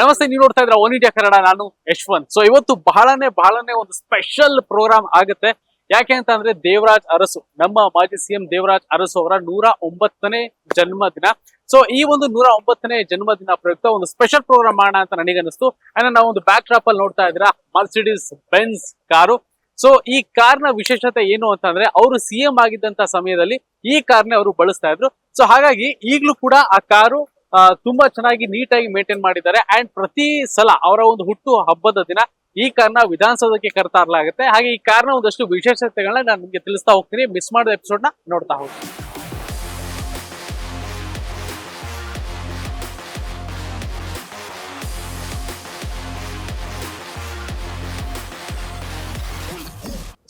ನಮಸ್ತೆ, ನೀವು ನೋಡ್ತಾ ಇದ್ರ ಒನ್ ಇಂಡಿಯಾ ಕನ್ನಡ, ನಾನು ಯಶ್ವಂತ್. ಸೊ ಇವತ್ತು ಬಹಳನೇ ಬಹಳನೇ ಒಂದು ಸ್ಪೆಷಲ್ ಪ್ರೋಗ್ರಾಮ್ ಆಗುತ್ತೆ. ಯಾಕೆ ಅಂತ ಅಂದ್ರೆ ದೇವರಾಜ್ ಅರಸು, ನಮ್ಮ ಮಾಜಿ ಸಿಎಂ ದೇವರಾಜ್ ಅರಸು ಅವರ ನೂರ ಒಂಬತ್ತನೇ ಜನ್ಮದಿನ. ಸೊ ಈ ಒಂದು ನೂರ ಒಂಬತ್ತನೇ ಜನ್ಮದಿನ ಪ್ರಯುಕ್ತ ಒಂದು ಸ್ಪೆಷಲ್ ಪ್ರೋಗ್ರಾಮ್ ಮಾಡೋಣ ಅಂತ ನನಗನ್ನಿಸ್ತು. ಅಂಡ್ ನಾವು ಒಂದು ಬ್ಯಾಕ್ ಟ್ರಾಪ್ ಅಲ್ಲಿ ನೋಡ್ತಾ ಇದ್ರ ಮರ್ಸಿಡೀಸ್ ಬೆನ್ಸ್ ಕಾರು. ಸೊ ಈ ಕಾರ್ನ ವಿಶೇಷತೆ ಏನು ಅಂತಂದ್ರೆ ಅವರು ಸಿಎಂ ಆಗಿದ್ದಂತ ಸಮಯದಲ್ಲಿ ಈ ಕಾರ್ನೆ ಅವರು ಬಳಸ್ತಾ ಇದ್ರು. ಸೊ ಹಾಗಾಗಿ ಈಗಲೂ ಕೂಡ ಆ ಕಾರು ತುಂಬಾ ಚೆನ್ನಾಗಿ ನೀಟಾಗಿ ಮೇಂಟೈನ್ ಮಾಡಿದ್ದಾರೆ. ಅಂಡ್ ಪ್ರತಿ ಸಲ ಅವರ ಒಂದು ಹುಟ್ಟು ಹಬ್ಬದ ದಿನ ಈ ಕಾರ್ನ ವಿಧಾನಸೌಧಕ್ಕೆ ಕರೆತರಲಾಗುತ್ತೆ. ಹಾಗೆ ಈ ಕಾರ್ನ ಒಂದಷ್ಟು ವಿಶೇಷತೆಗಳನ್ನ ನಾನು ನಿಮಗೆ ತಿಳಿಸ್ತಾ ಹೋಗ್ತೀನಿ. ಮಿಸ್ ಮಾಡಿದ ಎಪಿಸೋಡ್ನ ನೋಡ್ತಾ ಹೋಗ್ತೀನಿ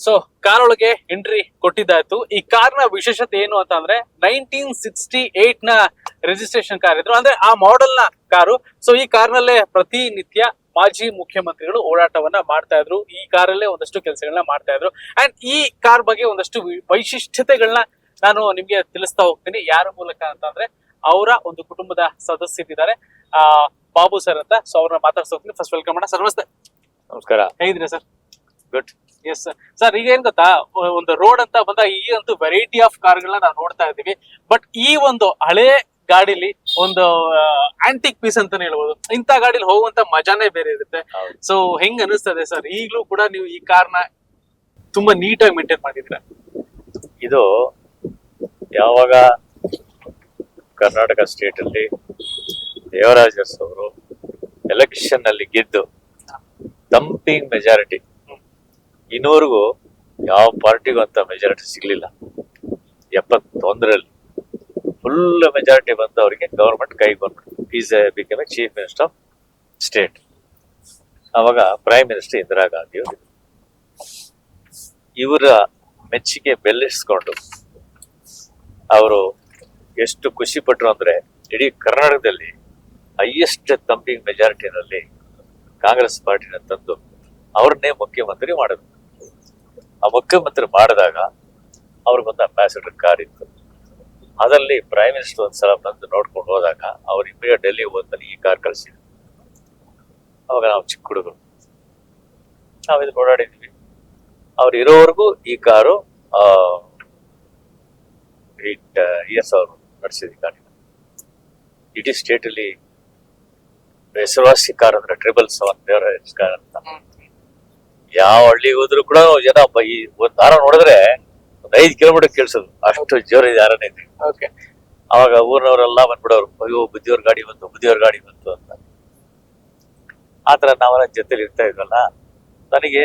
ಸೊ ಕಾರ್ ಒಳಗೆ ಎಂಟ್ರಿ ಕೊಟ್ಟಿದ್ದಾಯ್ತು. ಈ ಕಾರ್ನ ವಿಶೇಷತೆ ಏನು ಅಂತ ಅಂದ್ರೆ ನೈನ್ಟೀನ್ ಸಿಕ್ಸ್ಟಿ ಏಟ್ನ ರಿಜಿಸ್ಟ್ರೇಷನ್ ಕಾರ್ ಇದ್ರು. ಅಂದ್ರೆ ಆ ಮಾಡೆಲ್ನ ಕಾರು. ಸೊ ಈ ಕಾರ್ನಲ್ಲೇ ಪ್ರತಿನಿತ್ಯ ಮಾಜಿ ಮುಖ್ಯಮಂತ್ರಿಗಳು ಓಡಾಟವನ್ನ ಮಾಡ್ತಾ ಇದ್ರು. ಈ ಕಾರಲ್ಲೇ ಒಂದಷ್ಟು ಕೆಲಸಗಳನ್ನ ಮಾಡ್ತಾ ಇದ್ರು. ಅಂಡ್ ಈ ಕಾರ್ ಬಗ್ಗೆ ಒಂದಷ್ಟು ವೈಶಿಷ್ಟ್ಯತೆಗಳನ್ನ ನಾನು ನಿಮ್ಗೆ ತಿಳಿಸ್ತಾ ಹೋಗ್ತೀನಿ. ಯಾರ ಮೂಲಕ ಅಂತಂದ್ರೆ ಅವರ ಒಂದು ಕುಟುಂಬದ ಸದಸ್ಯರಿದ್ದಾರೆ. ಆ ಬಾಬು ಸರ್ ಅಂತ. ಸೊ ಅವ್ರನ್ನ ಮಾತಾಡ್ತಾ ಹೋಗ್ತೀನಿ. ಫಸ್ಟ್ ವೆಲ್ಕಮ್ ಮಾಡೋಣ ಸರ್ ನಮಸ್ತೆ. ನಮಸ್ಕಾರ. ಹೇಗಿದ್ರಿ sir? Good yes sir sir ಈಗ ಏನ್ ಗೊತ್ತಾ? ಒಂದು ರೋಡ್ ಅಂತ ಬಂದಾಗ ಈ ಒಂದು ವೆರೈಟಿ ಆಫ್ ಕಾರ್ಗಳನ್ನ ನಾವು ನೋಡ್ತಾ ಇದ್ದೀವಿ. ಬಟ್ ಈ ಒಂದು ಹಳೆ ಗಾಡಿಲಿ ಒಂದು ಆಂಟಿಕ್ ಪೀಸ್ ಅಂತಾನೆ ಹೇಳ್ಬೋದು. ಇಂಥ ಗಾಡಿಲಿ ಹೋಗುವಂತ ಮಜಾನೇ ಬೇರೆ ಇರುತ್ತೆ. ಸೊ ಹೆಂಗ್ ಅನಿಸ್ತದೆ ಸರ್ ಈಗಲೂ ಕೂಡ ನೀವು ಈ ಕಾರ್ನ ತುಂಬಾ ನೀಟಾಗಿ ಮೇಂಟೈನ್ ಮಾಡಿದೀರ ಇದು ಯಾವಾಗ ಕರ್ನಾಟಕ ಸ್ಟೇಟ್ ಅಲ್ಲಿ ದೇವರಾಜಸ್ ಅವರು ಎಲೆಕ್ಷನ್ ಅಲ್ಲಿ ಗೆದ್ದು ತಂಪಿಂಗ್ ಮೆಜಾರಿಟಿ ಇನ್ನೂವರೆಗೂ ಯಾವ ಪಾರ್ಟಿಗೂ ಅಂತ ಮೆಜಾರಿಟಿ ಸಿಗ್ಲಿಲ್ಲ. ಎಪ್ಪತ್ತೊಂದರಲ್ಲಿ ಫುಲ್ ಮೆಜಾರಿಟಿ ಬಂದು ಅವರಿಗೆ ಗವರ್ಮೆಂಟ್ ಕೈ ಬಂದ್ಬಿಟ್ಟು is become a chief minister of state ಅವಾಗ ಪ್ರೈಮ್ ಮಿನಿಸ್ಟರ್ ಇಂದಿರಾ ಗಾಂಧಿ ಅವರು. ಇವರ ಮೆಚ್ಚುಗೆ ಬೆಲ್ಲಿಸ್ಕೊಂಡು ಅವರು ಎಷ್ಟು ಖುಷಿ ಪಟ್ರು ಅಂದ್ರೆ ಇಡೀ ಕರ್ನಾಟಕದಲ್ಲಿ ಹೈಯೆಸ್ಟ್ ತಂಪಿಂಗ್ ಮೆಜಾರಿಟಿನಲ್ಲಿ ಕಾಂಗ್ರೆಸ್ ಪಾರ್ಟಿನ ತಂದು ಅವ್ರನ್ನೇ ಮುಖ್ಯಮಂತ್ರಿ ಮಾಡಿದ್ರು. ಆ ಮುಖ್ಯಮಂತ್ರಿ ಮಾಡಿದಾಗ ಅವ್ರಿಗೊಂದು ಅಂಬಾಸಿಡರ್ ಕಾರ್ ಇತ್ತು. ಅದರಲ್ಲಿ ಪ್ರೈಮ್ ಮಿನಿಸ್ಟರ್ ಒಂದ್ಸಲ ಬಂದು ನೋಡ್ಕೊಂಡು ಹೋದಾಗ ಅವ್ರು ಇಮಿಡಿಯೇಟ್ ಡೆಲ್ಲಿ ಹೋದ್ಮೇಲೆ ಈ ಕಾರ್ ಕಳಿಸಿದ್ರು. ಅವಾಗ ನಾವು ಚಿಕ್ಕ ಹುಡುಗರು. ನಾವಿದು ಓಡಾಡಿದ್ವಿ. ಅವ್ರು ಇರೋವರೆಗೂ ಈ ಕಾರು ಆಯಿತ ಇ ಎಸ್ ಅವರು ನಡೆಸಿದ ಕಾರ್ ಇಡೀ ಸ್ಟೇಟಲ್ಲಿ ಹೆಸರುವಾಸಿ ಕಾರ್ ಅಂದ್ರೆ ಟ್ರಿಬಲ್ ಸೆವೆನ್ ದೇವರಾಜ್ ಕಾರ್ ಅಂತ. ಯಾವ ಹಳ್ಳಿಗೆ ಹೋದ್ರು ಕೂಡ ಜನ ಬ- ಈ ಒಂದ್ ದಾರ ನೋಡಿದ್ರೆ ಒಂದ್ ಐದ್ ಕಿಲೋಮೀಟರ್ ಕೇಳಿಸೋದು. ಅಷ್ಟು ಜೋರ ದಾರನೇ ಇದೆ ಓಕೆ ಅವಾಗ ಊರಿನವರೆಲ್ಲ ಬಂದ್ಬಿಡೋರು ಅಯ್ಯೋ ಬುದ್ಧಿಯವ್ರ ಗಾಡಿ ಬಂತು ಬುದ್ಧಿಯವ್ರ ಗಾಡಿ ಬಂತು ಅಂತ. ಆತರ ನಾವೆಲ್ಲ ಜೊತೆಲಿ ಇರ್ತಾ ಇದ್ವಲ್ಲ. ನನಗೆ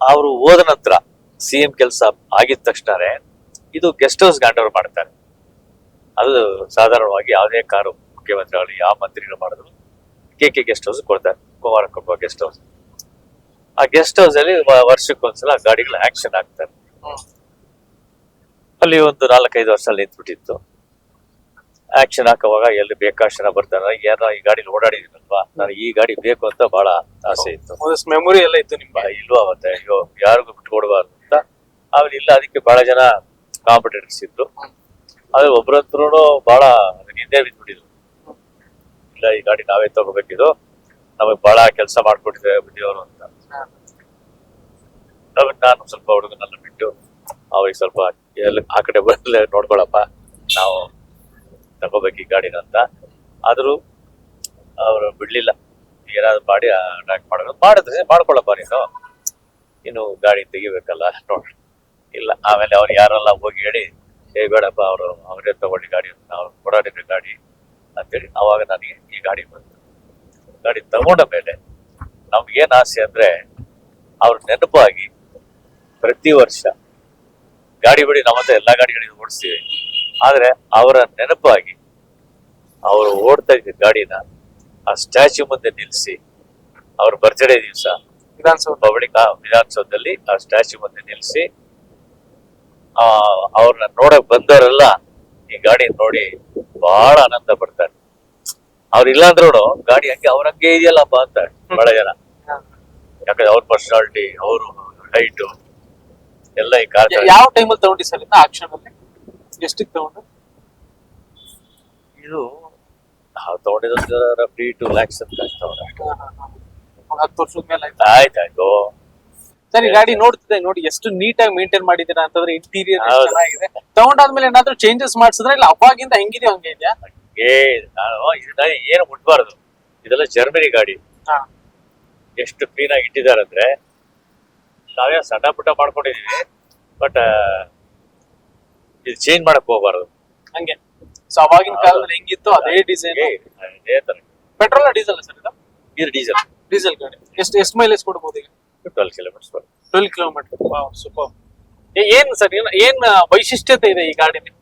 ಅವರು ಹೋದ ನಂತರ ಸಿ ಎಂ ಕೆಲಸ ಆಗಿದ ತಕ್ಷಣ ಇದು ಗೆಸ್ಟ್ ಹೌಸ್ ಗಾಂಡವ್ರು ಮಾಡ್ತಾರೆ. ಅದು ಸಾಧಾರಣವಾಗಿ ಯಾವುದೇ ಕಾರು ಮುಖ್ಯಮಂತ್ರಿಗಳು ಯಾವ ಮಂತ್ರಿಗಳು ಮಾಡಿದ್ರು ಕೆ ಕೆ ಗೆಸ್ಟ್ ಹೌಸ್ ಕೊಡ್ತಾರೆ. ಕುಮಾರ ಕೊಡುವ ಗೆಸ್ಟ್ ಹೌಸ್ ಆ ಗೆಸ್ಟ್ ಹೌಸ್ ಅಲ್ಲಿ ವರ್ಷಕ್ಕೊಂದ್ಸಲ ಗಾಡಿಗಳ ಆಕ್ಷನ್ ಆಗ್ತಾರೆ ಅಲ್ಲಿ ಒಂದು ನಾಲ್ಕೈದು ವರ್ಷ ಅಲ್ಲಿ ನಿಂತ್ಬಿಟ್ಟಿತ್ತು. ಆಕ್ಷನ್ ಹಾಕುವಾಗ ಎಲ್ಲಿ ಜನ ಬರ್ತಾರೆ ಯಾರ ಈ ಗಾಡಿಲಿ ಅಲ್ವಾ. ನಾನು ಈ ಗಾಡಿ ಬೇಕು ಅಂತ ಬಹಳ ಆಸೆ ಇತ್ತು. ಮೆಮೊರಿ ಎಲ್ಲ ಇತ್ತು ನಿಮ್ಮ ಇಲ್ವಾ ಮತ್ತೆ? ಅಯ್ಯೋ ಯಾರಿಗೂ ಬಿಟ್ಕೊಡ್ಬಾರ್ದು ಅಂತ. ಆಮೇಲೆ ಇಲ್ಲ ಅದಕ್ಕೆ ಬಹಳ ಜನ ಕಾಂಪಿಟೇಟರ್ಸ್ ಇದ್ರು. ಆದ್ರೆ ಒಬ್ಬರಂತ್ರು ಬಹಳ ನಿಂದೆ ಹಿಂದೆ ಬಿದ್ಬಿಟ್ಟಿದ್ರು. ಇಲ್ಲ ಈ ಗಾಡಿ ನಾವೇ ತಗೋಬೇಕಿದು. ನಮಗೆ ಬಹಳ ಕೆಲಸ ಮಾಡ್ಕೊಟ್ಟಿದ್ದೇವೆ ಬುದ್ಧಿಯವರು ಅಂತ. ನಾನು ಸ್ವಲ್ಪ ಹುಡುಗನನ್ನ ಬಿಟ್ಟು ಅವ್ರಿಗೆ ಸ್ವಲ್ಪ ಎಲ್ಲಿ ಆ ಕಡೆ ಬರಲೇ ನೋಡ್ಕೊಳಪ್ಪ. ನಾವು ತಗೋಬೇಕು ಈ ಗಾಡಿನ ಅಂತ. ಆದ್ರೂ ಅವರು ಬಿಡಲಿಲ್ಲ. ಏನಾದ್ರು ಮಾಡಿ ಅಟ್ಯಾಕ್ ಮಾಡೋದು ಮಾಡಿದ್ರೆ ಮಾಡ್ಕೊಳಪ್ಪ ನೀನು. ಇನ್ನು ಗಾಡಿ ತೆಗಿಬೇಕಲ್ಲ ನೋಡ್ರಿ ಇಲ್ಲ, ಆಮೇಲೆ ಅವ್ರು ಯಾರೆಲ್ಲ ಹೋಗಿ ಹೇಳಿ, ಏ, ಬೇಡಪ್ಪ, ಅವರು ಅವರೇ ತಗೊಳ್ಳಿ ಗಾಡಿ ಅವ್ರು ಓಡಾಡಿದ್ರೆ ಗಾಡಿ ಅಂತೇಳಿ ಅವಾಗ ನನಗೆ ಈ ಗಾಡಿ ಬಂತು. ಗಾಡಿ ತಗೊಂಡ ಮೇಲೆ ನಮ್ಗೇನ್ ಆಸೆ ಅಂದ್ರೆ ಅವ್ರ ನೆನಪಾಗಿ ಪ್ರತಿ ವರ್ಷ ಗಾಡಿ ಬಿಡಿ ನಮ್ಮ ಹತ್ರ ಎಲ್ಲಾ ಗಾಡಿಗಳಿಗೂ ಓಡಿಸ್ತೀವಿ. ಆದ್ರೆ ಅವರ ನೆನಪಾಗಿ ಅವರು ಓಡ್ತಾ ಇದ್ದ ಗಾಡಿನ ಆ ಸ್ಟ್ಯಾಚ್ಯೂ ಮುಂದೆ ನಿಲ್ಲಿಸಿ ಅವ್ರ ಬರ್ತ್ಡೇ ದಿವಸ ವಿಧಾನಸೌಧ. ಪಬ್ಲಿಕ್ ವಿಧಾನಸೌಧದಲ್ಲಿ ಆ ಸ್ಟ್ಯಾಚ್ಯೂ ಮುಂದೆ ನಿಲ್ಲಿಸಿ ಆ ಅವ್ರನ್ನ ನೋಡಕ್ ಬಂದವರೆಲ್ಲ ಈ ಗಾಡಿ ನೋಡಿ ಬಹಳ ಆನಂದ ಪಡ್ತಾರೆ. ಅವ್ರು ಇಲ್ಲ ಅಂದ್ರೂ ಗಾಡಿ ಹಂಗೆ ಅವ್ರ ಹಂಗೆ ಇದೆಯಲ್ಲಪ್ಪ ಅಂತ ಬಹಳ ಜನ. ಯಾಕಂದ್ರೆ ಅವ್ರ ಪರ್ಸನಾಲಿಟಿ ಅವರು ಹೈಟು ಎಲ್ಲ ಈ ಕಾರ್ ಯಾವ ಟೈಮಲ್ಲಿ ತಗೊಂಡಿ ಸರ್ ಇಂದ ಆಕ್ಷನ್ ಅಲ್ಲಿ ಎಷ್ಟಕ್ಕೆ ತಗೊಂಡು? ಇದು ನಾವು ತಗೊಂಡಿದ್ದು ರಫ್ಲಿ ಟು ಲ್ಯಾಕ್ಸ್ ಅಂತ ಒಂದ್ ಹತ್ತು ವರ್ಷದ ಮೇಲೆ ಆಯ್ತು. ಆಯ್ತು ಸರ್ ಈ ಗಾಡಿ ನೋಡ್ತಿದ್ದೆ ನೋಡಿ ಎಷ್ಟು ನೀಟಾಗಿ ಮೇಂಟೈನ್ ಮಾಡಿದ್ದೀರಾ ಅಂತಂದ್ರೆ ಇಂಟೀರಿಯರ್. ಚೆನ್ನಾಗಿದೆ. ತಗೊಂಡಾದ್ಮೇಲೆ ಏನಾದ್ರೂ ಚೇಂಜಸ್ ಮಾಡ್ಸಿದ್ರೆ ಇಲ್ಲ ಅವಾಗಿಂದ ಹೆಂಗಿದೆ ಹಂಗೆ ಇದೆಯಾ? ಏ ನಾನು ಇದನ್ನ ಏನು ಮುಟ್ಬಾರ್ದು. ಇದೆಲ್ಲ ಜರ್ಮನಿ ಗಾಡಿ. ಎಷ್ಟು ಕ್ಲೀನ್ ಆಗಿ ಇಟ್ಟಿದ್ದಾರೆ ಅಂದ್ರೆ ನಾವೇ ಸಣ್ಣ ಪುಟ್ಟ ಮಾಡ್ಕೊಂಡಿದೀವಿ ಬಟ್ ಇದು ಚೇಂಜ್ ಮಾಡಕ್ ಹೋಗ್ಬಾರ್ದು. ಹಂಗೆ. ಸೊ ಅವಾಗಿನ ಕಾಲದಲ್ಲಿ ಹೆಂಗಿತ್ತು ಅದೇ ಡಿಸೈನ್ ಏ, ಅದೇ ತರ ಪೆಟ್ರೋಲ್ ಡೀಸೆಲ್ ಸರ್ ಇದು? ಇದು ಡೀಸೆಲ್ ಡೀಸೆಲ್ ಗಾಡಿ. ಎಷ್ಟು ಎಷ್ಟು ಮೈಲೇಜ್ ಕೊಡ್ಬೋದು ಈಗ? Twelve kilometres twelve kilometre super ಏನ್ ಸರ್ ಏನ್ ಏನ್ ವೈಶಿಷ್ಟ್ಯತೆ ಇದೆ ಈ ಗಾಡಿಲಿ?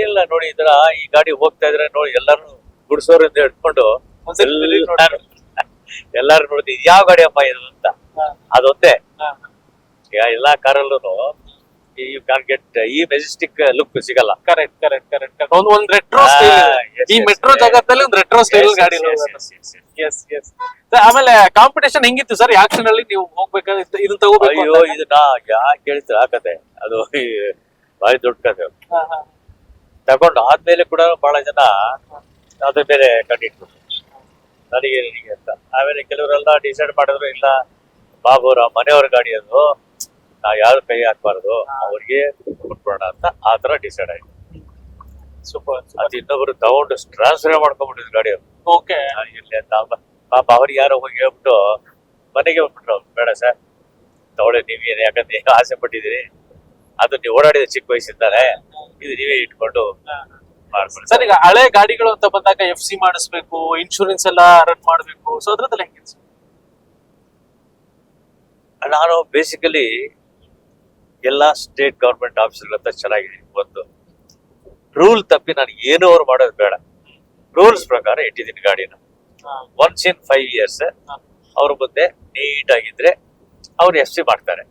ಏನಿಲ್ಲ ನೋಡಿ ಈ ತರ ಈ ಗಾಡಿ ಹೋಗ್ತಾ ಇದ್ರೆ ನೋಡಿ ಎಲ್ಲಾರು ಗುಡ್ಸೋರಿಂದ ಹಿಡ್ಕೊಂಡು. ಎಲ್ಲಾರು ನೋಡ್ತೀವಿ ಯಾವ ಗಾಡಿ ಅಪ್ಪ ಇದು ಅಂತ? ಅದೊಂದೇ. ಈಗ ಎಲ್ಲಾ ಕಾರಲ್ಲೂ ಯು ಕ್ಯಾನ್ ಗೆಟ್ ಈ ಮೆಜೆಸ್ಟಿಕ್ ಲುಕ್ ಸಿಗಲ್ಲ. ಕರೆಕ್ಟ್ ಕರೆಕ್ಟ್ ಕರೆಕ್ಟ್ ಒಂದು ಒಂದು ರೆಟ್ರೋ ಈ ಮೆಟ್ರೋ. ಜಗತ್ತಲ್ಲಿ ಒಂದು ರೆಟ್ರೋ ಸ್ಟೈಲ್ ಗಾಡಿ. ಎಸ್ ಎಸ್ ಆಮೇಲೆ ಕಾಂಪಿಟೇಷನ್ ಹೆಂಗಿತ್ತು ಸರ್? ಆಕ್ಷನ್ ಅಲ್ಲಿ ನೀವು ಹೋಗ್ಬೇಕಾದ್ರೆ ಇದನ್ನ ತಗೋಬೇಕು ಅಯ್ಯೋ ಇದನ್ನ ಯಾಕೆ ಹೇಳ್ತೀರ ಆ ಕತೆ? ಅದು ಬಾರಿ ಭಾರಿ ದೊಡ್ಡ ಕತೆ. ತಗೊಂಡು ಆದ್ಮೇಲೆ ಕೂಡ ಬಹಳ ಜನ ಅದ್ರ ಮೇಲೆ ಕಣ್ಣಿಟ್ರು. ನನಗೆ ನಿನಗೆ ಅಂತ. ಆಮೇಲೆ ಕೆಲವರೆಲ್ಲ ಡಿಸೈಡ್ ಮಾಡಿದ್ರು ಇಲ್ಲ ಬಾಬು ಅವ್ರ ಮನೆಯವ್ರ ಗಾಡಿ ಅದು. ನಾವ್ ಯಾರು ಕೈ ಹಾಕ್ಬಾರ್ದು ಅವ್ರಿಗೆ ಕೊಟ್ಬಿಡೋಣ ಅಂತ ಆ ತರ ಡಿಸೈಡ್ ಆಯ್ತು. ಸೂಪರ್ ಅದು ಇನ್ನೊಬ್ರು ತಗೊಂಡು ಟ್ರಾನ್ಸ್ಫರ್ ಮಾಡ್ಕೊಂಡ್ಬಿಟ್ಟಿದ್ರು ಗಾಡಿ ಅವ್ರು. ಓಕೆ ಇರ್ಲಿ ಅಂತ. ಪಾಪ ಅವ್ರಿಗೆ ಯಾರೋ ಹೋಗಿ ಹೇಳ್ಬಿಟ್ಟು ಮನೆಗೆ ಹೋಗ್ಬಿಟ್ರು ಬೇಡ ಸರ್ ತಗೊಳ್ಳಿ ನೀವೇನು ಯಾಕಂದ್ರೆ ಏನೋ ಆಸೆ ಪಟ್ಟಿದ್ದೀರಿ. ಅದು ನೀವು ಓಡಾಡಿದ ಚಿಕ್ಕ ವಯಸ್ಸಿಂದಾನೆ. ಇದು ನೀವೇ ಇಟ್ಕೊಂಡು ಮಾಡ್ಕೊಳ್ಳಿ. ಸರ್ ಈಗ ಹಳೆ ಗಾಡಿಗಳು ಅಂತ ಬಂದಾಗ ಎಫ್ ಸಿ ಮಾಡಿಸ್ಬೇಕು ಇನ್ಶೂರೆನ್ಸ್ ಎಲ್ಲ ರನ್ ಮಾಡಬೇಕು. ಸೊ ಅದ್ರದ್ದೆಲ್ಲ ಹೆಂಗೆ ನಾನು ಬೇಸಿಕಲಿ ಎಲ್ಲಾ ಸ್ಟೇಟ್ ಗವರ್ಮೆಂಟ್ ಆಫೀಸರ್ಗಳಂತ ಹತ್ರ ಚೆನ್ನಾಗಿದ್ದೀನಿ. ಒಂದು ರೂಲ್ ತಪ್ಪಿ ನಾನು ಏನೋ ಅವ್ರು ಮಾಡೋದು ಬೇಡ. ರೂಲ್ಸ್ ಪ್ರಕಾರ ಇಟ್ಟಿದ್ದೀನಿ ಗಾಡಿನ. ಒನ್ಸ್ ಇನ್ ಫೈವ್ ಇಯರ್ಸ್ ಅವ್ರ ಮುಂದೆ ನೀಟ್ ಆಗಿದ್ರೆ ಅವ್ರು ಎಫ್ ಸಿ ಮಾಡ್ತಾರೆ.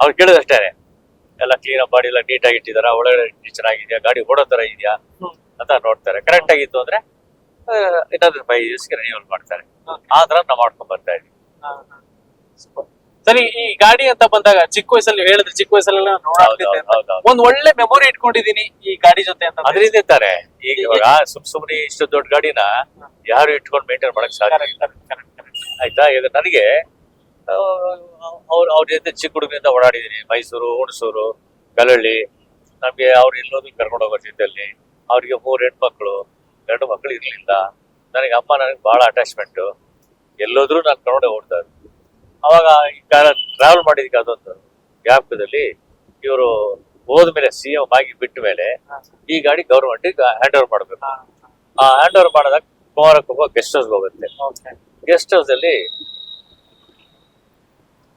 ಅವ್ರು ಕೇಳೋದಷ್ಟೇನೆ ಎಲ್ಲ ಕ್ಲೀನ್ ಅಪ್ ಮಾಡಿ ಎಲ್ಲ ನೀಟಾಗಿ ಇಟ್ಟಿದಾರ ಒಳಗಡೆ ಚೆನ್ನಾಗಿದ್ಯಾ ಗಾಡಿ ಓಡೋ ತರ ಇದೆಯಾ ಅಂತ ನೋಡ್ತಾರೆ. ಕರೆಕ್ಟ್ ಆಗಿತ್ತು ಅಂದ್ರೆ ಇನ್ನೊಂದು ಫೈವ್ ಇಯರ್ಸ್ಗೆ ರಿನ್ಯೂವಲ್ ಮಾಡ್ತಾರೆ. ಆ ತರ ನಾವು ಮಾಡ್ಕೊಂಡ್ ಬರ್ತಾ ಇದೀವಿ. ಸರಿ ಈ ಗಾಡಿ ಅಂತ ಬಂದಾಗ ಚಿಕ್ಕ ವಯಸ್ಸಲ್ಲಿ ಹೇಳಿದ್ರೆ ಚಿಕ್ಕ ವಯಸ್ಸಲ್ಲೆಲ್ಲ ಅಂತ. ಒಂದ್ ಒಳ್ಳೆ ಮೆಮೊರಿ ಇಟ್ಕೊಂಡಿದೀನಿ ಈ ಗಾಡಿ ಜೊತೆ ಅಂತ. ಅದರಿಂದ ಇದ್ದಾರೆ ಈಗ ಇವಾಗ ಸುಮ್ ಸುಮ್ನೆ ಇಷ್ಟು ದೊಡ್ಡ ಗಾಡಿನ ಯಾರು ಇಟ್ಕೊಂಡು ಮೇಂಟೈನ್ ಮಾಡಕ್ ಸಾಧ್ಯ ಇಲ್ಲ. ಆಯ್ತಾ? ಈಗ ನನಗೆ ಅವ್ರ ಅವ್ರ ಜೊತೆ ಚಿಕ್ಕ ಹುಡುಗರಿಂದ ಓಡಾಡಿದೀನಿ. ಮೈಸೂರು ಹುಣಸೂರು ಕಲಹಳ್ಳಿ ನಮಗೆ ಅವ್ರು ಎಲ್ಲೋದ್ರು ಕರ್ಕೊಂಡು ಹೋಗೋ ಜೊತೆಯಲ್ಲಿ ಅವ್ರಿಗೆ ಮೂರು ಹೆಣ್ಮಕ್ಳು ಎರಡು ಮಕ್ಕಳು ಇರಲಿಲ್ಲ. ನನಗೆ ಅಮ್ಮ ನನಗೆ ಬಹಳ ಅಟ್ಯಾಚ್ಮೆಂಟ್ ಎಲ್ಲೋದ್ರೂ ನಾನು ಕರ್ಕೊಂಡೆ ಓಡ್ತಾ ಇದ್ದೆ. ಅವಾಗ ಈ ಟ್ರಾವೆಲ್ ಮಾಡಿದಕ್ಕೆ ಅದೊಂದು ಜ್ಞಾಪಕದಲ್ಲಿ ಇವರು ಹೋದ್ಮೇಲೆ ಸಿ ಎಂ ಆಗಿ ಬಿಟ್ಟ ಮೇಲೆ ಈ ಗಾಡಿ ಗೌರ್ಮೆಂಟಿಗೆ ಹ್ಯಾಂಡ್ ಓವರ್ ಮಾಡಬೇಕು. ಆ ಹ್ಯಾಂಡ್ ಓವರ್ ಮಾಡಿದಾಗ ಕುಮಾರಕ್ಕೆ ಹೋಗೋ ಗೆಸ್ಟ್ ಹೌಸ್ ಹೋಗುತ್ತೆ. ಗೆಸ್ಟ್ ಹೌಸ್ ಅಲ್ಲಿ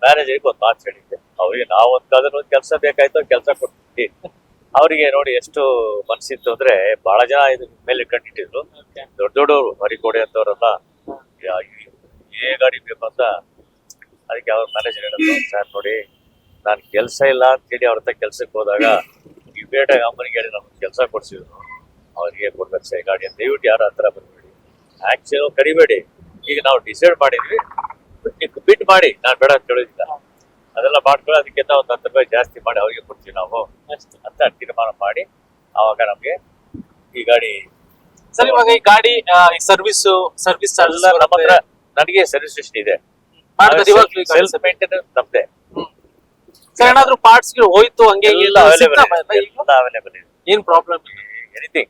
ಮ್ಯಾನೇಜರ್ಗೆ ಒಂದು ಮಾತು ಹೇಳಿದ್ದೆ. ಅವ್ರಿಗೆ ನಾವು ಒಂದು ಕಾಲದಲ್ಲಿ ಒಂದು ಕೆಲಸ ಬೇಕಾಯ್ತು ಕೆಲಸ ಕೊಟ್ಬಿಟ್ಟು ಅವರಿಗೆ ನೋಡಿ ಎಷ್ಟು ಮನ್ಸಿತ್ತು ಅಂದ್ರೆ ಬಹಳ ಜನ ಇದ್ರ ಮೇಲೆ ಕಂಡಿಟ್ಟಿದ್ರು ದೊಡ್ಡ ದೊಡ್ಡವರು ಮರಿಕೋಡೆ ಅಂತವ್ರೆಲ್ಲ ಏ ಗಾಡಿ ಬೇಕು ಅಂತ. ಅದಕ್ಕೆ ಅವ್ರ ಮ್ಯಾನೇಜರ್ ಹೇಳಿದ್ರು ಸರ್ ನೋಡಿ ನಾನು ಕೆಲಸ ಇಲ್ಲ ಅಂತ ಹೇಳಿ ಅವ್ರ ಹತ್ರ ಕೆಲ್ಸಕ್ಕೆ ಹೋದಾಗ ಈ ಬೇಟ ಅಮ್ಮನಿಗೆ ಹೇಳಿ ನಮ್ಗೆ ಕೆಲಸ ಕೊಡ್ಸಿದ್ರು. ಅವ್ರಿಗೆ ಕೊಡ್ಬೇಕು ಸರ್ ಗಾಡಿ ಅಂತ. ದಯವಿಟ್ಟು ಯಾರು ಹತ್ರ ಬರ್ಬೇಡಿ ಆಕ್ಚುಲಿ ಕರಿಬೇಡಿ. ಈಗ ನಾವು ಡಿಸೈಡ್ ಮಾಡಿದ್ವಿ ಬಿಟ್ ಮಾಡಿ ನಾನು ಬೇಡ ಅಂತ ಹೇಳಿದ್ದ. ಅದೆಲ್ಲ ಮಾಡ್ಕೊಳ್ಳಿ ಅದಕ್ಕೆ ಒಂದು ಹತ್ತು ರೂಪಾಯಿ ಜಾಸ್ತಿ ಮಾಡಿ ಅವ್ರಿಗೆ ಕೊಡ್ತೀವಿ ನಾವು ಅಂತ ತೀರ್ಮಾನ ಮಾಡಿ ಅವಾಗ ನಮ್ಗೆ ಈ ಗಾಡಿ ಸರ್ ಇವಾಗ ಈ ಗಾಡಿ ಸರ್ವಿಸ್ ಸರ್ವಿಸ್ ಎಲ್ಲ ನಮ್ಮ ಹತ್ರ ನನಗೆ ಸರ್ವಿಸ್ ಸ್ಟೇಷನ್ ಇದೆ ಸೆಲ್ಫ್ ಮೇಂಟೆನೆನ್ಸ್ ನಮ್ದೆ. ಸರ್ ಏನಾದ್ರು ಪಾರ್ಟ್ಸ್ ಹೋಯ್ತು ಹಂಗೆ? ಎಲ್ಲ ಅವೈಲೇಬಲ್ ಇದೆ ಏನ್ ಪ್ರಾಬ್ಲಮ್ ಎನಿಥಿಂಗ್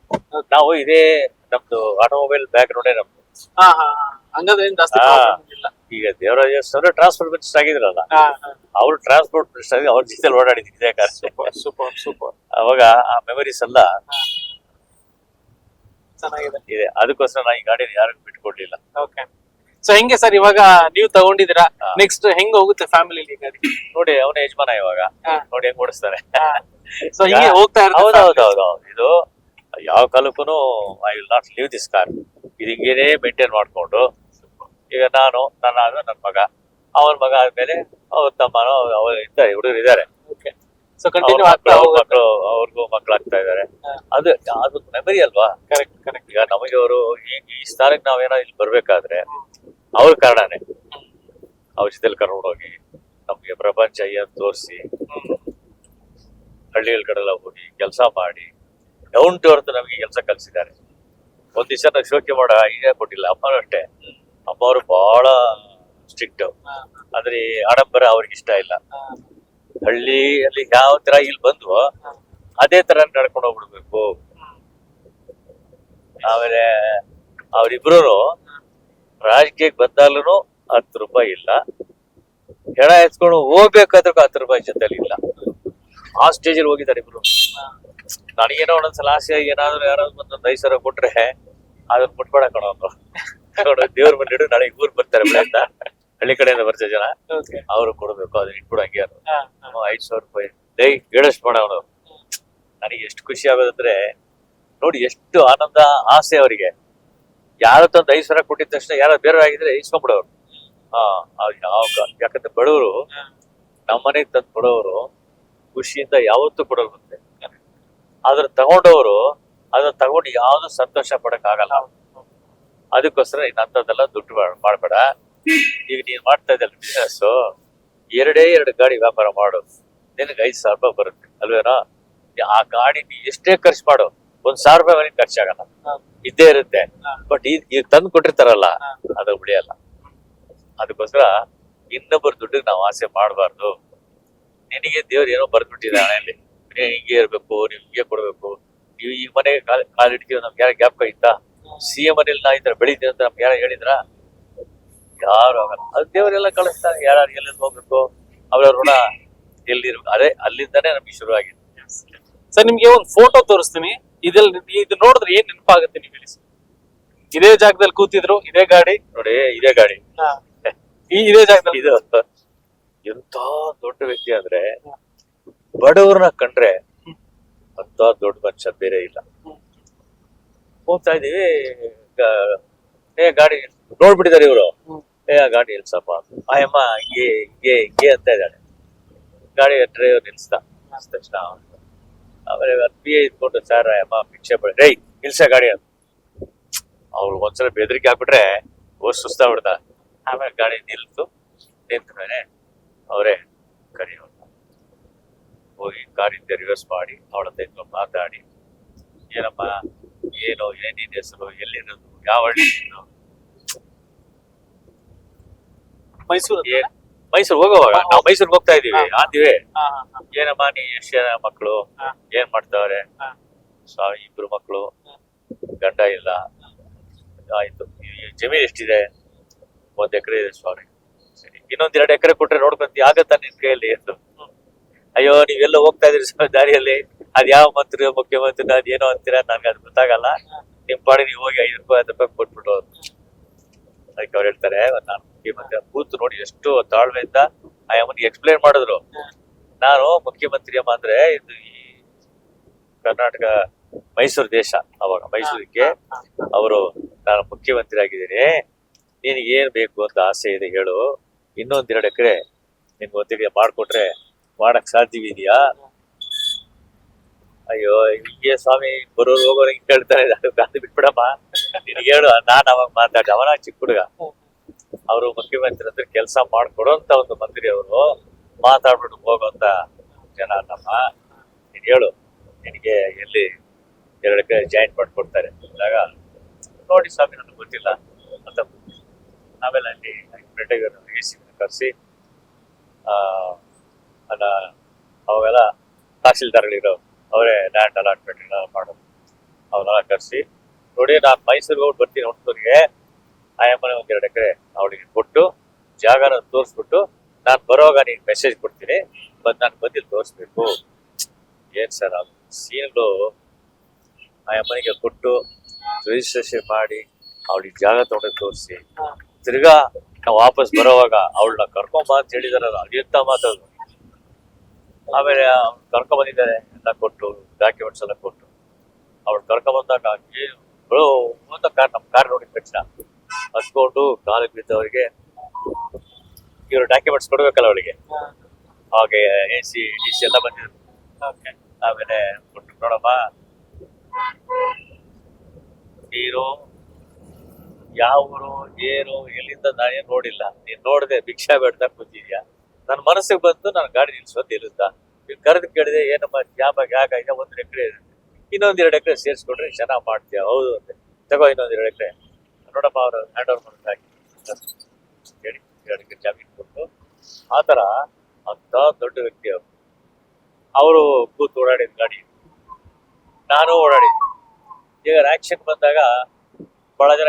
ನಾವು ಇದೇ ನಮ್ದು ಆಟೋಮೊಬೈಲ್ ಬ್ಯಾಕ್ ಗ್ರೌಂಡೇ ನಮ್ದು. ಹಾ ಹಾ. ಹಾ. ಹಂಗಂದ್ರೆ ಏನ್ ಜಾಸ್ತಿ ಹಾ. ಇಲ್ಲ ಈಗ ದೇವರಾಜ ಸರ್ ಟ್ರಾನ್ಸ್ಪೋರ್ಟ್ ಮಿನಿಸ್ಟರ್ ಆಗಿದ್ರಲ್ಲ ಅವ್ರು ಟ್ರಾನ್ಸ್ಪೋರ್ಟ್ ಮಿನಿಸ್ಟರ್ ಆಗಿ ಅವ್ರ ಜೊತೆ ಓಡಾಡಿದ್ದೆ ಇದೇ ಕಾರ್ ಸೂಪರ್ ಸೂಪರ್ ಸೂಪರ್ ಅವಾಗ ಆ ಮೆಮರೀಸ್ ಎಲ್ಲ ಚೆನ್ನಾಗಿದೆ. ಇದೆ. ಅದಕ್ಕೋಸ್ಕರ ನಾ ಈ ಗಾಡಿನ ಯಾರಿಗೂ ಬಿಟ್ಕೊಡ್ಲಿಲ್ಲ ಓಕೆ ಸೊ ಹೆಂಗೆ ಸರ್ ಇವಾಗ ನೀವು ತಗೊಂಡಿದ್ದೀರಾ? ಹಾ. ನೆಕ್ಸ್ಟ್ ಹೆಂಗ್ ಹೋಗುತ್ತೆ ಫ್ಯಾಮಿಲಿ ಗಾಡಿ? ನೋಡಿ ಅವನ ಯಜಮಾನ ಇವಾಗ. ಹಾ. ನೋಡಿ ಹೆಂಗ್ ಓಡಿಸ್ತಾರೆ. ಸೊ ಹಿಂಗೆ ಹೋಗ್ತಾ ಇರುತ್ತೆ ಹೌದು. ಇದು ಯಾವ ಕಾಲಕ್ಕೂ I will not leave this car ಇದು ಹಿಂಗೇನೆ ಮೇಂಟೈನ್ ಮಾಡ್ಕೊಂಡು ಈಗ ನಾನು ನನ್ನ ನನ್ನ ಮಗ ಅವನ ಮಗ ಆದ್ಮೇಲೆ ಅವ್ರ ತಮ್ಮನೋ ಅವ್ರ ಇದ್ದಾರೆ ಹುಡುಗರು ಇದ್ದಾರೆ. ಸೊ ಕಂಟಿನ್ಯೂ ಆಗ್ತಾ ಮಕ್ಕಳು ಅವ್ರ ಮಕ್ಕಳು ಅವ್ರಿಗೂ ಮಕ್ಕಳು ಆಗ್ತಾ ಇದಾರೆ ಅದು ಅದು ಮೆಮರಿ ಅಲ್ವಾ? ಕರೆಕ್ಟ್ ಕರೆಕ್ಟ್ ಈಗ ನಮಗೆ ಅವರು ಈ ಈ ಸ್ಥಾನಕ್ಕೆ ನಾವೇನೋ ಇಲ್ಲಿ ಬರ್ಬೇಕಾದ್ರೆ ಅವ್ರ ಕಾರಣನೇ. ಜೊತೆಲಿ ಕರ್ಕೊಂಡು ಹೋಗಿ ನಮ್ಗೆ ಪ್ರಪಂಚ ಅಂತ ತೋರಿಸಿ ಹಳ್ಳಿಗಳ ಕಡೆಲ್ಲ ಹೋಗಿ ಕೆಲಸ ಮಾಡಿ ಡೌನ್ ಟು ಅರ್ತ್ ನಮಗೆ ಕೆಲಸ ಕಲಿಸಿದ್ದಾರೆ. ಒಂದ್ ದಿವಸ ನಾವು ಶೋಕಿ ಮಾಡೋ ಈಗ ಕೊಟ್ಟಿಲ್ಲ ಅಮ್ಮನೂ ಅಷ್ಟೇ. ಅಮ್ಮವರು ಬಹಳ ಸ್ಟ್ರಿಕ್ಟ್ ಆದ್ರೆ ಆಡಂಬರ ಅವ್ರಿಗೆ ಇಷ್ಟ ಇಲ್ಲ. ಹಳ್ಳಿಯಲ್ಲಿ ಯಾವ ತರ ಇಲ್ಲಿ ಬಂದ್ವೋ ಅದೇ ತರ ನಡ್ಕೊಂಡು ಹೋಗ್ಬಿಡ್ಬೇಕು. ಆಮೇಲೆ ಅವರಿಬ್ರು ರಾಜಕೀಯಕ್ಕೆ ಬಂದಾಗ್ಲೂ ಹತ್ತು ರೂಪಾಯಿ ಇಲ್ಲ. ಹೆಣ ಎತ್ಕೊಂಡು ಹೋಗ್ಬೇಕಾದ್ರೂ ಹತ್ತು ರೂಪಾಯಿ ಜೊತೆಲಿ ಇಲ್ಲ. ಆ ಸ್ಟೇಜಲ್ಲಿ ಹೋಗಿದ್ದಾರೆ ಇಬ್ರು. ನನಗೇನೋ ಒಂದೊಂದ್ಸಲ ಆಸೆ ಏನಾದ್ರು ಯಾರಾದ್ರು ಬಂದೊಂದು ಐದು ಸಾವಿರ ಕೊಟ್ರೆ ಅದನ್ನ ಮುಟ್ಬೇಡ ಕಣೋ ಅಂದ್ರು ನೋಡು ದೇವ್ರ ಇಡು ನಾಳೆ ಊರ್ ಬರ್ತಾರೆ ಬೆಳೆಯಿಂದ ಹಳ್ಳಿ ಕಡೆಯಿಂದ ಬರ್ತಾರೆ ಜನ ಅವ್ರು ಕೊಡ್ಬೇಕು ಅದನ್ನ ಇಟ್ಬಿಡು ಹಂಗೆ ಅಂದ್ರು. ಐದ್ ಸಾವಿರ ರೂಪಾಯಿ. ಡೈ ಹೇಳಷ್ಟು ಮಾಡ ಅವನು. ನನಗೆ ಎಷ್ಟು ಖುಷಿ ಆಗೋದಂದ್ರೆ ನೋಡಿ ಎಷ್ಟು ಆನಂದ ಆಸೆ ಅವರಿಗೆ. ಯಾರ ತಂದು ಐದು ಸಾವಿರ ಕೊಟ್ಟಿದ ತಕ್ಷಣ ಯಾರೋ ಬೇರೆ ಆಗಿದ್ರೆ ಇಸ್ಕೊಂಡ್ಬಿಡೋರು ಹಾ ಯಾಕಂದ್ರೆ ಬಡವರು ನಮ್ಮ ಮನೆಗೆ ತಂದು ಕೊಡೋರು ಖುಷಿಯಿಂದ ಯಾವತ್ತೂ ಕೊಡೋರುತ್ತೆ ಆದ್ರೆ ತಗೊಂಡವರು ಅದನ್ನ ತಗೊಂಡು ಯಾವ್ದು ಸಂತೋಷ ಪಡಕ್ ಆಗಲ್ಲ ಅದಕ್ಕೋಸ್ಕರ ಇನ್ನಂಥದ್ದೆಲ್ಲ ದುಡ್ಡು ಮಾಡಬೇಡ. ಈಗ ನೀನ್ ಮಾಡ್ತಾ ಇದ್ದಲ್ಲ ಬಿಸ್ನೆಸ್ ಎರಡೇ ಎರಡು ಗಾಡಿ ವ್ಯಾಪಾರ ಮಾಡು. ನಿನಗೆ ಐದು ಸಾವಿರ ರೂಪಾಯಿ ಬರುತ್ತೆ. ಅಲ್ವೇನೋ? ಆ ಗಾಡಿ ನೀ ಎಷ್ಟೇ ಖರ್ಚು ಮಾಡು. ಒಂದ್ ಸಾವಿರ ರೂಪಾಯಿ ಮನೆಗೆ ಖರ್ಚಾಗಲ್ಲ. ಇದ್ದೇ ಇರುತ್ತೆ. ಬಟ್ ಈಗ ಈಗ ತಂದು ಕೊಟ್ಟಿರ್ತಾರಲ್ಲ, ಅದು ಉಳಿಯಲ್ಲ. ಅದಕ್ಕೋಸ್ಕರ ಇನ್ನೊಬ್ಬರ ದುಡ್ಡಿಗೆ ನಾವು ಆಸೆ ಮಾಡಬಾರ್ದು. ನಿನಗೆ ದೇವ್ರು ಏನೋ ಬರ್ದ್ಬಿಟ್ಟಿದೆ ಹಣೆಯಲ್ಲಿ ನೀವು ಹಿಂಗೆ ಇರಬೇಕು, ನೀವು ಹಿಂಗೆ ಕೊಡಬೇಕು. ನೀವು ಈ ಮನೆಗೆ ಕಾಲ್ ಕಾಲ್ ಇಡ್ತೀವಿ ನಮ್ಗೆ ಯಾರ ಗ್ಯಾಪ್ ಇತ್ತಾ ಸಿ ಎಂ ಇಲ್ಲ ಇದ್ರೆ ಬೆಳೀತೀವಿ ಅಂತ ನಮ್ಗೆ ಯಾರು ಹೇಳಿದ್ರ? ಯಾರು ಆಗಲ್ಲ. ಅದು ದೇವರೆಲ್ಲ ಕಳಿಸ್ತಾರೆ. ಯಾರು ಎಲ್ಲಿಂದ ಹೋಗ್ಬೇಕು? ಅವರ ಋಣ ಎಲ್ಲಿರ್ಬೇಕು? ಅದೇ ಅಲ್ಲಿಂದಾನೇ ನಮ್ಗೆ ಶುರು ಆಗಿದೆ. ಸರ್ ನಿಮ್ಗೆ ಒಂದು ಫೋಟೋ ತೋರಿಸ್ತೀನಿ. ಇದ್ರಲ್ಲಿ ಇದು ನೋಡಿದ್ರೆ ಏನ್ ನೆನಪಾಗುತ್ತೆ ನೀವು ಹೇಳಿ ಇದೇ ಜಾಗದಲ್ಲಿ ಕೂತಿದ್ರು ಇದೇ ಗಾಡಿ. ನೋಡಿ ಇದೇ ಗಾಡಿ. ಈ ಇದೇ ಜಾಗದಲ್ಲಿ. ಇದು ಎಂತ ದೊಡ್ಡ ವ್ಯಕ್ತಿ ಅಂದ್ರೆ ಬಡವ್ರನ್ನ ಕಂಡ್ರೆ ಅಂತ ದೊಡ್ಡ ಮನುಷ್ಯ ಬೇರೆ ಇಲ್ಲ. ಹೋಗ್ತಾ ಇದೀವಿ ಗ- ಏ ಗಾಡಿ ನೋಡ್ಬಿಟ್ಟಿದ್ದಾರೆ ಇವರು. ಏ ಆ ಗಾಡಿ ನಿಲ್ಸಪ್ಪ. ಆಯಮ್ಮ ಅಮ್ಮ ಹಿಂಗೆ ಹಿಂಗೆ ಹಿಂಗೆ ಅಂತ ಇದ್ದಾಳೆ. ಗಾಡಿ ಡ್ರೈವರ್ ನಿಲ್ಸ್ದ. ನಿಲ್ಸಿದ ತಕ್ಷಣ ಆಮೇಲೆ ಪಿ ಐ ಇದ್ಕೊಂಡು ಸರ್ ಅಮ್ಮ ಭಿಕ್ಷೆ ಬಳಿ ರೈ ನಿಲ್ಸ ಗಾಡಿ ಅಂತ. ಅವ್ರು ಒಂದ್ಸಲ ಬೆದರಿಕೆ ಹಾಕ್ಬಿಟ್ರೆ ಓ ಸುಸ್ತಾಗ್ಬಿಡ್ದ ಆಮೇಲೆ ಗಾಡಿ ನಿಲ್ತು. ನಿಂತ ಮೇಲೆ ಅವರೇ ಕರೆಯೋರು ಹೋಗಿ ಕಾರಿಂದ ರಿವರ್ಸ್ ಮಾಡಿ ಅವಳ ಹತ್ರ ಮಾತಾಡಿ ಏನಮ್ಮ ಏನು ಏನಿನ ನಿನ್ ಹೆಸರು ಎಲ್ಲಿರೋದು? ಯಾವ ಹಳ್ಳಿ ನೀನು? ಮೈಸೂರು ಏನ್? ಮೈಸೂರು ಹೋಗೋವಾಗ? ನಾವು ಮೈಸೂರಿಗೆ ಹೋಗ್ತಾ ಇದೀವಿ ಹಾ, ಹಾ, ಹಾ. ಏನಮ್ಮ ನೀ ಎಷ್ಟು ಜನ ಮಕ್ಕಳು ಹಾ. ಏನ್ ಮಾಡ್ತಾವ್ರೆ? ಹಾ. ಸೊ ಇಬ್ರು ಮಕ್ಕಳು ಗಂಡ ಇಲ್ಲ. ಆಯ್ತು. ಈ ಜಮೀನ್ ಎಷ್ಟಿದೆ? ಒಂದ್ ಎಕರೆ ಇದೆ ಸ್ವಾಮಿ ಸರಿ ಇನ್ನೊಂದ್ ಎರಡು ಎಕರೆ ಕೊಟ್ರೆ ನೋಡ್ಕೊಂತಿ ಆಗತ್ತಾ ನಿನ್ ಕೈಯಲ್ಲಿ? ಎಂದು ಅಯ್ಯೋ ನೀವೆಲ್ಲ ಹೋಗ್ತಾ ಇದ್ರಿ ಸ್ವಾಮಿ ದಾರಿಯಲ್ಲಿ. ಅದ್ ಯಾವ ಮಂತ್ರಿ, ಮುಖ್ಯಮಂತ್ರಿ, ಅದ್ ಏನೋ ಅಂತೀರಾ ನನ್ಗೆ ಅದು ಗೊತ್ತಾಗಲ್ಲ. ನಿಮ್ ಪಾಡಿ ನೀವು ಹೋಗಿ ಐದು ರೂಪಾಯಿ, ಹತ್ತು ರೂಪಾಯಿ ಕೊಟ್ಬಿಟ್ಟು ಅದಕ್ಕೆ ಅವ್ರು ಹೇಳ್ತಾರೆ ನಾನು ಮುಖ್ಯಮಂತ್ರಿ ಕೂತು ನೋಡಿ ಎಷ್ಟು ತಾಳ್ಮೆಯಿಂದ ಆ ಅಮ್ಮನಿಗೆ ಎಕ್ಸ್ಪ್ಲೈನ್ ಮಾಡಿದ್ರು. ನಾನು ಮುಖ್ಯಮಂತ್ರಿ ಅಮ್ಮ ಅಂದ್ರೆ ಇದು ಈ ಕರ್ನಾಟಕ ಮೈಸೂರು ದೇಶ ಅವಾಗ, ಮೈಸೂರಿಗೆ. ಅವರು, ನಾನು ಮುಖ್ಯಮಂತ್ರಿ ಆಗಿದ್ದೀನಿ. ನಿನಗೆ ಏನ್ ಬೇಕು ಅಂತ ಆಸೆ ಇದೆ ಹೇಳು. ಇನ್ನೊಂದ್ ಎರಡು ಎಕರೆ ನಿನ್ಗೆ ಒತ್ತಿಗೆ ಮಾಡ್ಕೊಟ್ರೆ ಮಾಡಕ್ ಸಾಧ್ಯವಿದೆಯಾ? ಅಯ್ಯೋ, ಹಿಂಗೆ ಸ್ವಾಮಿ, ಬರೋರು ಹೋಗೋರು ಹಿಂಗ್ ಕೇಳ್ತಾರೆ ಅದು ಬಿಟ್ಬಿಡಪ್ಪ. ನಿನ್ಗೆ ಹೇಳು, ನಾನ್ ಅವಾಗ ಮಾತಾಡ ಅವನ ಚಿಕ್ಕ ಹುಡುಗ. ಅವರು ಮುಖ್ಯಮಂತ್ರಿ ಅಂದ್ರೆ ಕೆಲಸ ಮಾಡ್ಕೊಡೋಂತ ಒಂದು ಮಂತ್ರಿ ಅವರು. ಮಾತಾಡ್ಬಿಟ್ಟು ಹೋಗೋಂತ ಜನ ನಮ್ಮ. ನೀನ್ ಹೇಳು, ನಿನಗೆ ಎಲ್ಲಿ ಎರಡು ಜಾಯಿಂಟ್ ಮಾಡ್ಕೊಡ್ತಾರೆ. ಅಂದಾಗ ನೋಡಿ ಸ್ವಾಮಿ, ನನಗೆ ಗೊತ್ತಿಲ್ಲ. ಅಂತ ನಾವೆಲ್ಲ ಅಲ್ಲಿ ಎ ಸಿ ಕರೆಸಿ ಅಲ್ಲ ಅವಾಗೆಲ್ಲ ತಹಸೀಲ್ದಾರ್ಗಳಿರೋ ಅವರೇ ಲ್ಯಾಂಡ್ ಅಲಾಟ್ಮೆಂಟ್ ಏನಾದ್ರು ಮಾಡೋದು. ಅವನ್ನೆಲ್ಲ ಕರೆಸಿ. ನೋಡಿ ನಾನು ಮೈಸೂರಿಗೆ ಹೋಗಿ ಬರ್ತೀನಿ ಹೊಟ್ಟೂರಿಗೆ ಆಯಮ್ಮನೆ ಒಂದ್ ಎರಡು ಎಕರೆ ಅವಳಿಗೆ ಕೊಟ್ಟು ಜಾಗನ ತೋರಿಸ್ಬಿಟ್ಟು ನಾನು ಬರೋವಾಗ ನೀನು ಮೆಸೇಜ್ ಕೊಡ್ತೀನಿ. ಬಂದು ನಾನು ಬಂದಿಲ್ಲಿ ತೋರಿಸ್ಬೇಕು. ಏನ್ ಸರ್ ಅದು? ಸೀನ್ಗಳು ಆಯಮ್ಮನಿಗೆ ಕೊಟ್ಟು ರಿಜಿಸ್ಟ್ರೇಷನ್ ಮಾಡಿ ಅವಳಿಗೆ ಜಾಗ ತೊಗೊಂಡು ತೋರಿಸಿ. ತಿರ್ಗಾ ನಾವು ವಾಪಸ್ ಬರೋವಾಗ ಅವಳನ್ನ ಕರ್ಕೊಂಬ ಅಂತ ಹೇಳಿದಾರಲ್ಲ ಎಂತ ಮಾತದು ಆಮೇಲೆ ಅವ್ನು ಕರ್ಕೊಂಡ್ ಬಂದಿದ್ದಾರೆ ಎಲ್ಲ ಕೊಟ್ಟು ಡಾಕ್ಯುಮೆಂಟ್ಸ್ ಎಲ್ಲ ಕೊಟ್ಟು. ಅವಳು ಕರ್ಕೊಂಡ್ ಬಂದಾಗ ಅಂತ ಕಾರ್ ನಮ್ಮ ಕಾರ್ ನೋಡಿದ ತಕ್ಷಣ ಹತ್ಕೊಂಡು ಕಾಲಿಗೆ ಬಿದ್ದವರಿಗೆ ಇವರು ಡಾಕ್ಯುಮೆಂಟ್ಸ್ ಕೊಡ್ಬೇಕಲ್ಲ ಅವಳಿಗೆ ಹಾಗೆ ಎ ಸಿ ಡಿ ಸಿ ಎಲ್ಲ ಬಂದಿದ್ರು. ಆಮೇಲೆ ಕೊಟ್ಟು ನೋಡಮ್ಮ ನೀರು ಯಾವ ಊರು ಏನು ಎಲ್ಲಿಂದ ನಾನೇನು ನೋಡಿಲ್ಲ. ನೀನು ನೋಡಿದೆ ಭಿಕ್ಷಾ ಬೇಡ್ದಾಗ ಕೂತಿದ್ಯಾ? ನನ್ನ ಮನಸ್ಸಿಗೆ ಬಂದು ನಾನು ಗಾಡಿ ನಿಲ್ಸೋದು ಇರುತ್ತ ನೀವು ಕರೆದು ಕೇಳಿದೆ, ಏನಮ್ಮ ಜಾಬಾಗ ಯಾಕಾಯ್ತಾ ಒಂದ್ ಎಕರೆ ಇನ್ನೊಂದು ಎರಡು ಎಕರೆ ಸೇರಿಸ್ಕೊಂಡ್ರೆ ಚೆನ್ನಾಗಿ ಮಾಡ್ತೀಯ? ಹೌದು ಅಂತೆ ತಗೋ ಇನ್ನೊಂದು ಎರಡು ಎಕರೆ. ನೋಡಪ್ಪ, ಅವರು ಹ್ಯಾಂಡ್ ಓವರ್ ಮಾಡಿ ಹಾಕಿ ಹೇಳಿ ಎರಡು ಜಾಮಿ ಇಟ್ಕೊಂಡು. ಆ ಥರ ಅಂಥ ದೊಡ್ಡ ವ್ಯಕ್ತಿ ಅವರು. ಅವರು ಕೂತು ಓಡಾಡಿದ ಗಾಡಿ. ನಾನು ಓಡಾಡಿದ್ದೆ ಈಗ ಆಕ್ಷನ್ ಬಂದಾಗ ಬಹಳ ಜನ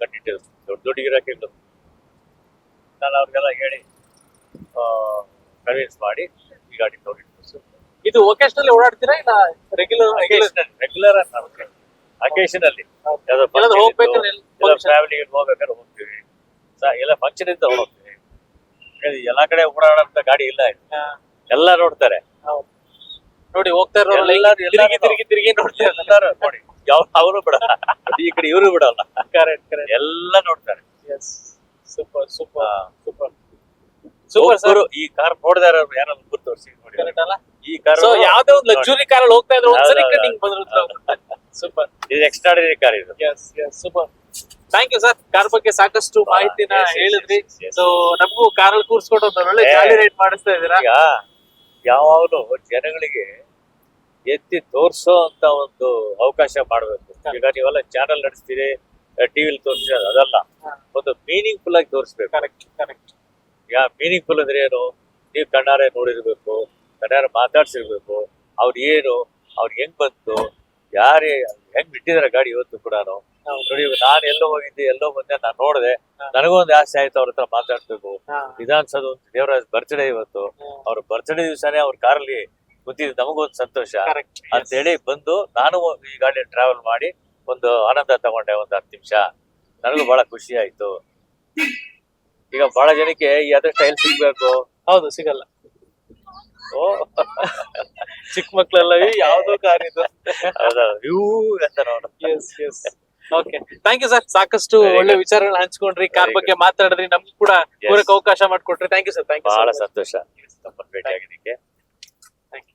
ಕಂಡಿಟ್ಟಿದ್ರು ದೊಡ್ಡ ದೊಡ್ಡ ಗಿರಾಕಿಗಳು ನಾನು ಅವ್ರಿಗೆಲ್ಲ ಹೇಳಿ ಕನ್ವಿನ್ಸ್ ಮಾಡಿ ಈ ಗಾಡಿ ತಗೊಂಡಿದ್ದು ಇದು ಒಕೇಶನಲ್ಲಿ ಓಡಾಡ್ತೀರಾ ಇಲ್ಲ ರೆಗ್ಯುಲರ್ ರೆಗ್ಯುಲರ್ ಅಕೇಶನ್ ಅಲ್ಲಿ ಹೋಗ್ಬೇಕಾದ್ರೆ? ಫ್ಯಾಮಿಲಿಗೆ ಹೋಗ್ಬೇಕಾದ್ರೆ ಹೋಗ್ತೀವಿ. ಎಲ್ಲ ಫಂಕ್ಷನ್ ಇಂದ ಹೋಗ್ತೀವಿ. ಎಲ್ಲಾ ಕಡೆ ಓಡಾಡಂತ ಗಾಡಿ ಇಲ್ಲ. ಎಲ್ಲ ನೋಡ್ತಾರೆ. ನೋಡಿ ಹೋಗ್ತಾ ಇರೋರು ತಿರುಗಿ ತಿರುಗಿ ತಿರುಗಿ ನೋಡ್ತಾ ನೋಡಿ. ಯಾವ ಅವರು ಬಿಡಲ್ಲ ಈ ಕಡೆ ಇವರು ಬಿಡಲ್ಲ. ಕರೆಕ್ಟ್ ಕರೆಕ್ಟ್ ಎಲ್ಲ ನೋಡ್ತಾರೆ. Super super. Super super sir ಈ ಕಾರ್ ನೋಡಿದಾರ ಯಾರು ಗುರ್ತು ತೋರಿಸಿ ಈ ಕಾರ್ ಯಾವ್ದೋ ಒಂದು ಲಕ್ಸುರಿ ಕಾರ್ ಅಲ್ಲಿ ಹೋಗ್ತಾ ಇದ್ರು ಒಂದ್ಸರಿ ಕಟ್ಟಿಂಗ್ ಬಂದ್ರು ಸೂಪರ್ ಇದು ಎಕ್ಸ್ಟ್ರಾಡಿನರಿ ಕಾರ್ ಇದು. Yes yes super thank you sir car ಬಗ್ಗೆ ಸಾಕಷ್ಟು ಮಾಹಿತಿನ ಹೇಳಿದ್ರಿ. ಸೊ ನಮಗೂ ಕಾರಲ್ಲಿ ಕೂರ್ಸ್ಕೊಂಡು ಒಂದು ಒಳ್ಳೆ Yeah. ರೈಡ್ ಮಾಡಿಸ್ತಾ ಈಗ ಯಾವಾಗಲೂ ಜನಗಳಿಗೆ ಎತ್ತಿ ತೋರ್ಸೋ ಅಂತ ಒಂದು ಅವಕಾಶ ಮಾಡಬೇಕು. ಈಗ ನೀವೆಲ್ಲ ಚಾನಲ್ ನಡೆಸ್ತೀರಿ ಟಿವಿಲಿ ತೋರಿಸ್ತೀರಿ ಅದಲ್ಲ. ಒಂದು ಮೀನಿಂಗ್ ಫುಲ್ ಆಗಿ ತೋರಿಸ್ಬೇಕು. ಕರೆಕ್ಟ್ ಕರೆಕ್ಟ್ ಈಗ ಮೀನಿಂಗ್ಫುಲ್ ಅಂದ್ರೆ ಏನು? ನೀವು ಕಣ್ಣಾರೆ ನೋಡಿರ್ಬೇಕು ಕಣ್ಣಾರೆ ಮಾತಾಡ್ಸಿರ್ಬೇಕು ಅವ್ರು ಏನು ಅವ್ರು ಹೆಂಗ್ ಬಂತು ಯಾರೇ ಹೆಂಗ್ ಬಿಟ್ಟಿದಾರೆ ಗಾಡಿ ಇವತ್ತು ಕೂಡ ನೋಡಿ ನಾನು ಎಲ್ಲೋ ಹೋಗಿದ್ದೆ ಎಲ್ಲೋ ಬಂದೆ ನಾನು ನೋಡಿದೆ. ನನಗೂ ಒಂದು ಆಸೆ ಆಯ್ತು ಅವ್ರ ಹತ್ರ ಮಾತಾಡ್ಬೇಕು. ವಿಧಾನಸೌಧ ಒಂದು ದೇವರಾಜ್ ಬರ್ತ್ಡೇ ಇವತ್ತು. ಅವ್ರ ಬರ್ತ್ಡೇ ದಿವಸನೇ ಅವ್ರ ಕಾರಲ್ಲಿ ಕೂತಿದ್ದು ನಮಗೊಂದು ಸಂತೋಷ. ಅಂತ ಹೇಳಿ ಬಂದು ನಾನು ಈ ಗಾಡಿ ಟ್ರಾವೆಲ್ ಮಾಡಿ ಒಂದು ಆನಂದ ತಗೊಂಡೆ ಒಂದು ಹತ್ತು ನಿಮಿಷ. ನನಗೂ ಬಹಳ ಖುಷಿ ಆಯ್ತು. ಈಗ ಬಹಳ ಜನಕ್ಕೆ ಈ ಅದ್ರ ಸ್ಟೈಲ್ ಸಿಗ್ಬೇಕು. ಹೌದು ಸಿಗಲ್ಲ. ಓ. ಚಿಕ್ಕ ಮಕ್ಳೆಲ್ಲ "ಏ, ಯಾವ್ದೋ ಕಾರ್ ಇದು ಹೌದಾ ಇವು ಅಂತ ನೋಡು. Yes yes okay thank you sir ಸಾಕಷ್ಟು ಒಳ್ಳೆ. ವಿಚಾರಗಳನ್ನ ಹಂಚ್ಕೊಂಡ್ರಿ. ಕಾರ್ ಬಗ್ಗೆ ಮಾತಾಡಿದ್ರಿ. ನಮ್ಗೆ ಕೂಡ Yes. ಅವಕಾಶ ಮಾಡ್ಕೊಟ್ರಿ. Thank you sir thank you ಬಹಳ ಸಂತೋಷ. ಭೇಟಿ ಭೇಟಿಯಾಗಿದ್ದಕ್ಕೆ